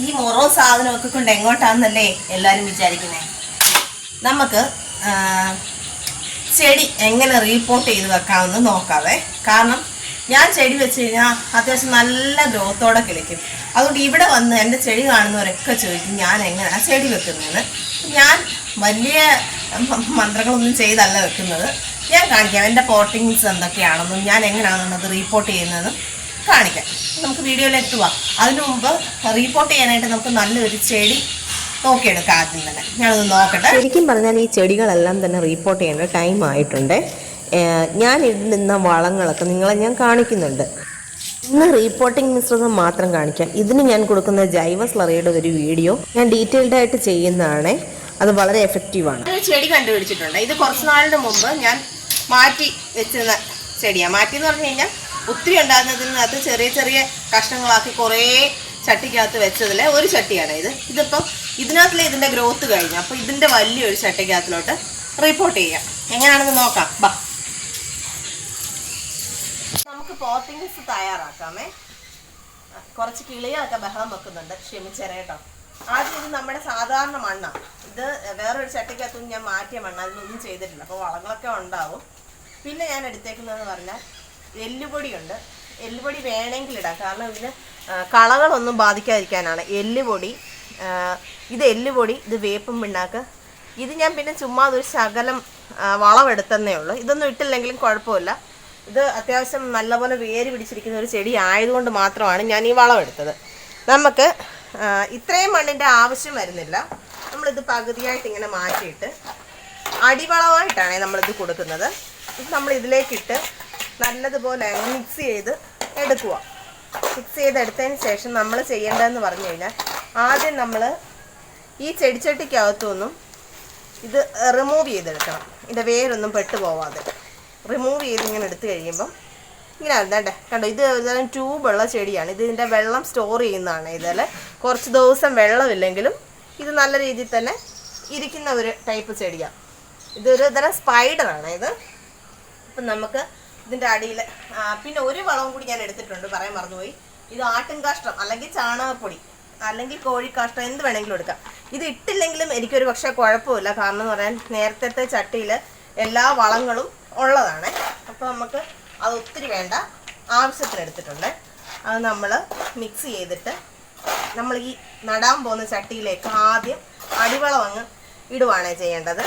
ഈ മുറവും സാധനമൊക്കെ കൊണ്ട് എങ്ങോട്ടാണെന്നല്ലേ എല്ലാവരും വിചാരിക്കുന്നത് നമുക്ക് ചെടി എങ്ങനെ റീപ്പോർട്ട് ചെയ്ത് വെക്കാമെന്ന് നോക്കാവേ. കാരണം ഞാൻ ചെടി വെച്ച് കഴിഞ്ഞാൽ അത്യാവശ്യം നല്ല ഗ്രോത്തോടെ കിളിക്കും. അതുകൊണ്ട് ഇവിടെ വന്ന് എന്റെ ചെടി കാണുന്നവരൊക്കെ ചോദിക്കും ഞാൻ എങ്ങനെയാണ് ചെടി വെക്കുന്നതെന്ന്? ഞാൻ വലിയ മന്ത്രങ്ങളൊന്നും ചെയ്തല്ല വെക്കുന്നത്. ഞാൻ കാണിക്കാം എന്റെ പോട്ടിങ്സ് എന്തൊക്കെയാണെന്നും ഞാൻ എങ്ങനെയാണെന്നത് റീപ്പോർട്ട് ചെയ്യുന്നതെന്നും. കാണിക്കാം. നമുക്ക് വീഡിയോയിലേക്ക് പോവാം. അതിനു മുമ്പ് റീപ്പോർട്ട് ചെയ്യാനായിട്ട് നമുക്ക് നല്ലൊരു ചെടി നോക്കിയെടുക്കാം ആദ്യം തന്നെ. ഞാനത് നോക്കട്ടെ. ശരിക്കും പറഞ്ഞാൽ ഈ ചെടികളെല്ലാം തന്നെ റീപ്പോർട്ട് ചെയ്യേണ്ട ടൈം ആയിട്ടുണ്ട്. ഞാൻ ഇടുന്ന വളങ്ങളൊക്കെ നിങ്ങളെ ഞാൻ കാണിക്കുന്നുണ്ട്. ഇന്ന് റീപ്പോർട്ടിംഗ് മിശ്രിതം മാത്രം കാണിക്കാം. ഇതിന് ഞാൻ കൊടുക്കുന്ന ജൈവ സ്ലറിയുടെ ഒരു വീഡിയോ ഞാൻ ഡീറ്റെയിൽഡ് ആയിട്ട് ചെയ്യുന്നതാണ്. അത് വളരെ എഫക്റ്റീവാണ് ആണ്. ചെടി കണ്ടുപിടിച്ചിട്ടുണ്ട്. ഇത് കുറച്ച് നാളിന് മുമ്പ് ഞാൻ മാറ്റി വെച്ചിരുന്ന ചെടിയാണ് മാറ്റി എന്ന് പറഞ്ഞു കഴിഞ്ഞാൽ ഒത്തിരി ഉണ്ടാകുന്നതിനകത്ത് ചെറിയ ചെറിയ കഷ്ണങ്ങളാക്കി കുറേ ചട്ടിക്കകത്ത് വെച്ചതിൽ ഒരു ചട്ടിയാണ് ഇത്. ഇതിപ്പം ഇതിനകത്തിലെ ഇതിന്റെ ഗ്രോത്ത് കഴിഞ്ഞു. അപ്പോൾ ഇതിന്റെ വലിയൊരു ചട്ടിക്കകത്തിലോട്ട് റിപ്പോർട്ട് ചെയ്യാം. എങ്ങനെയാണെന്ന് നോക്കാം. ബാ. നമുക്ക് പോത്തിങ്സ് തയ്യാറാക്കാമേ. കുറച്ച് കിളികളൊക്കെ ബഹളം വെക്കുന്നുണ്ട്. ക്ഷമിച്ചേരെ കേട്ടോ. ആദ്യം ഇത് നമ്മുടെ സാധാരണ മണ്ണാണ് ഇത് വേറൊരു ചട്ടിക്കകത്തും ഞാൻ മാറ്റിയ മണ്ണ. അതിനൊന്നും ചെയ്തിട്ടില്ല. അപ്പോൾ വളങ്ങളൊക്കെ ഉണ്ടാവും. പിന്നെ ഞാൻ എടുത്തേക്കുന്നതെന്ന് പറഞ്ഞാൽ എല്ലുപൊടിയുണ്ട്. എല്ലുപൊടി വേണമെങ്കിൽ ഇടാം കാരണം ഇതിന് കളകളൊന്നും ബാധിക്കാതിരിക്കാനാണ്. എല്ലുപൊടി ഇത് എല്ലുപൊടി ഇത് വേപ്പും പിണ്ണാക്ക്. ഇത് ഞാൻ പിന്നെ ചുമ്മാ ഒരു ശകലം വളമെടുത്തന്നേ ഉള്ളൂ. ഇതൊന്നും ഇട്ടില്ലെങ്കിലും കുഴപ്പമില്ല. ഇത് അത്യാവശ്യം നല്ലപോലെ വേര് പിടിച്ചിരിക്കുന്ന ഒരു ചെടി ആയതുകൊണ്ട് മാത്രമാണ് ഞാൻ ഈ വളമെടുത്തത്. നമുക്ക് ഇത്രയും മണ്ണിന്റെ ആവശ്യം വരുന്നില്ല. നമ്മളിത് പകുതിയായിട്ട് ഇങ്ങനെ മാറ്റിയിട്ട് അടിവളമായിട്ടാണ് നമ്മളിത് കൊടുക്കുന്നത്. ഇത് നമ്മൾ ഇതിലേക്കിട്ട് നല്ലതുപോലെ മിക്സ് ചെയ്ത് എടുക്കുക. മിക്സ് ചെയ്ത് എടുത്തതിന് ശേഷം നമ്മൾ ചെയ്യേണ്ടതെന്ന് പറഞ്ഞു കഴിഞ്ഞാൽ ആദ്യം നമ്മൾ ഈ ചെടിച്ചട്ടിക്കകത്തുനിന്നും ഇത് റിമൂവ് ചെയ്തെടുക്കണം. ഇതിന്റെ വേരൊന്നും പെട്ടു പോവാതെ. റിമൂവ് ചെയ്ത് ഇങ്ങനെ എടുത്തു കഴിയുമ്പം ഇങ്ങനെ വേണ്ടേ കണ്ടോ ഇത് ഒരുതരം ട്യൂബുള്ള ചെടിയാണ്. ഇത് ഇതിന്റെ വെള്ളം സ്റ്റോർ ചെയ്യുന്നതാണ് ഇതിൽ കുറച്ച് ദിവസം വെള്ളമില്ലെങ്കിലും ഇത് നല്ല രീതിയിൽ തന്നെ ഇരിക്കുന്ന ഒരു ടൈപ്പ് ചെടിയാണ്. ഇതൊരു തരം സ്പൈഡറാണ് ഇത്. അപ്പം നമുക്ക് ഇതിന്റെ അടിയിൽ. പിന്നെ ഒരു വളവും കൂടി ഞാൻ എടുത്തിട്ടുണ്ട്. പറയാൻ മറന്നുപോയി. ഇത് ആട്ടും കാഷ്ടം അല്ലെങ്കിൽ ചാണകപ്പൊടി അല്ലെങ്കിൽ കോഴിക്കാഷ്ടം എന്ത് വേണമെങ്കിലും എടുക്കാം. ഇത് ഇട്ടില്ലെങ്കിലും എനിക്കൊരു പക്ഷേ കുഴപ്പമില്ല. കാരണം എന്ന് പറയാൻ നേരത്തെ ചട്ടിയിൽ എല്ലാ വളങ്ങളും ഉള്ളതാണ്. അപ്പോൾ നമുക്ക് അത് ഒത്തിരി വേണ്ട. ആവശ്യത്തിന് എടുത്തിട്ടുണ്ട്. അത് നമ്മൾ മിക്സ് ചെയ്തിട്ട് നമ്മൾ ഈ നടാൻ പോകുന്ന ചട്ടിയിലേക്ക് ആദ്യം അടിവളം അങ്ങ് ഇടുവാണ് ചെയ്യേണ്ടത്.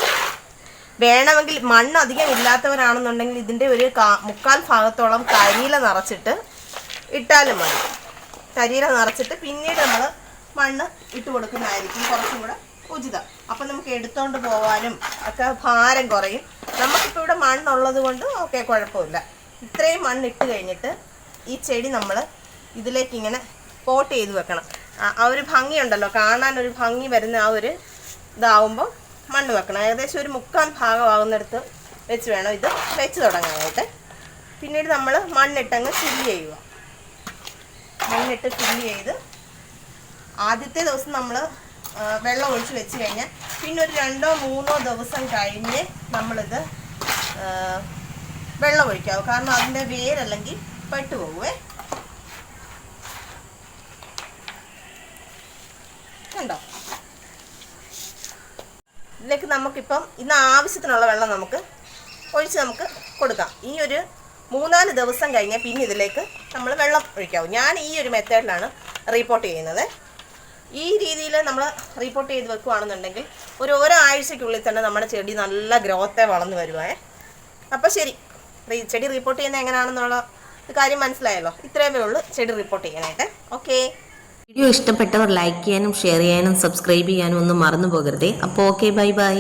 വേണമെങ്കിൽ മണ്ണ് അധികം ഇല്ലാത്തവരാണെന്നുണ്ടെങ്കിൽ ഇതിന്റെ ഒരു മുക്കാൽ ഭാഗത്തോളം കരിയില നിറച്ചിട്ട് ഇട്ടാലും മതി. കരിയില നിറച്ചിട്ട് പിന്നീട് നമ്മൾ മണ്ണ് ഇട്ട് കൊടുക്കുന്നതായിരിക്കും കുറച്ചും കൂടെ ഉചിതം. അപ്പം നമുക്ക് എടുത്തോണ്ട് പോകാനും ഒക്കെ ഭാരം കുറയും. നമുക്കിപ്പോൾ ഇവിടെ മണ്ണുള്ളത് കൊണ്ട് ഓക്കെ കുഴപ്പമില്ല. ഇത്രയും മണ്ണ് ഇട്ട് കഴിഞ്ഞിട്ട് ഈ ചെടി നമ്മൾ ഇതിലേക്ക് ഇങ്ങനെ പോട്ട് ചെയ്ത് വെക്കണം. ആ ഒരു ഭംഗിയുണ്ടല്ലോ. കാണാൻ ഒരു ഭംഗി വരുന്ന ആ ഒരു ഇതാവുമ്പോൾ മണ്ണ് വെക്കണം. ഏകദേശം ഒരു മുക്കാൽ ഭാഗമാകുന്നിടത്ത് വെച്ച് വേണം ഇത് വെച്ച് തുടങ്ങാനായിട്ട്. പിന്നീട് നമ്മൾ മണ്ണിട്ടങ്ങ് ഫില്ല് ചെയ്യുക. മണ്ണിട്ട് ഫില്ല് ചെയ്ത് ആദ്യത്തെ ദിവസം നമ്മൾ വെള്ളം ഒഴിച്ച് വെച്ച് കഴിഞ്ഞാൽ പിന്നെ ഒരു രണ്ടോ മൂന്നോ ദിവസം കഴിഞ്ഞ് നമ്മളിത് വെള്ളം ഒഴിക്കാവും. കാരണം അതിന്റെ വേരല്ലെങ്കിൽ പെട്ടുപോകുവേ കണ്ടോ ഇതിലേക്ക് നമുക്കിപ്പം ഇന്ന് ആവശ്യത്തിനുള്ള വെള്ളം നമുക്ക് ഒഴിച്ച് നമുക്ക് കൊടുക്കാം. ഈ ഒരു മൂന്നാൽ ദിവസം കഴിഞ്ഞാൽ പിന്നെ ഇതിലേക്ക് നമ്മൾ വെള്ളം ഒഴിക്കാവും. ഞാൻ ഈ ഒരു മെത്തേഡിലാണ് റീപ്പോർട്ട് ചെയ്യുന്നത്. ഈ രീതിയിൽ നമ്മൾ റീപ്പോർട്ട് ചെയ്ത് വെക്കുകയാണെന്നുണ്ടെങ്കിൽ ഒരു ഓരോ ആഴ്ചയ്ക്കുള്ളിൽ തന്നെ നമ്മുടെ ചെടി നല്ല ഗ്രോത്തെ വളർന്നു വരുവേ അപ്പോൾ ശരി. ചെടി റിപ്പോർട്ട് ചെയ്യുന്നത് എങ്ങനെയാണെന്നുള്ള കാര്യം മനസ്സിലായല്ലോ. ഇത്രയേ ഉള്ളൂ ചെടി റിപ്പോർട്ട് ചെയ്യാനായിട്ട് ഓക്കേ വീഡിയോ ഇഷ്ടപ്പെട്ടവർ ലൈക്ക് ചെയ്യാനും ഷെയർ ചെയ്യാനും സബ്സ്ക്രൈബ് ചെയ്യാനും ഒന്നും മറന്നു പോകരുതേ. അപ്പോൾ ഓക്കെ ബൈ ബൈ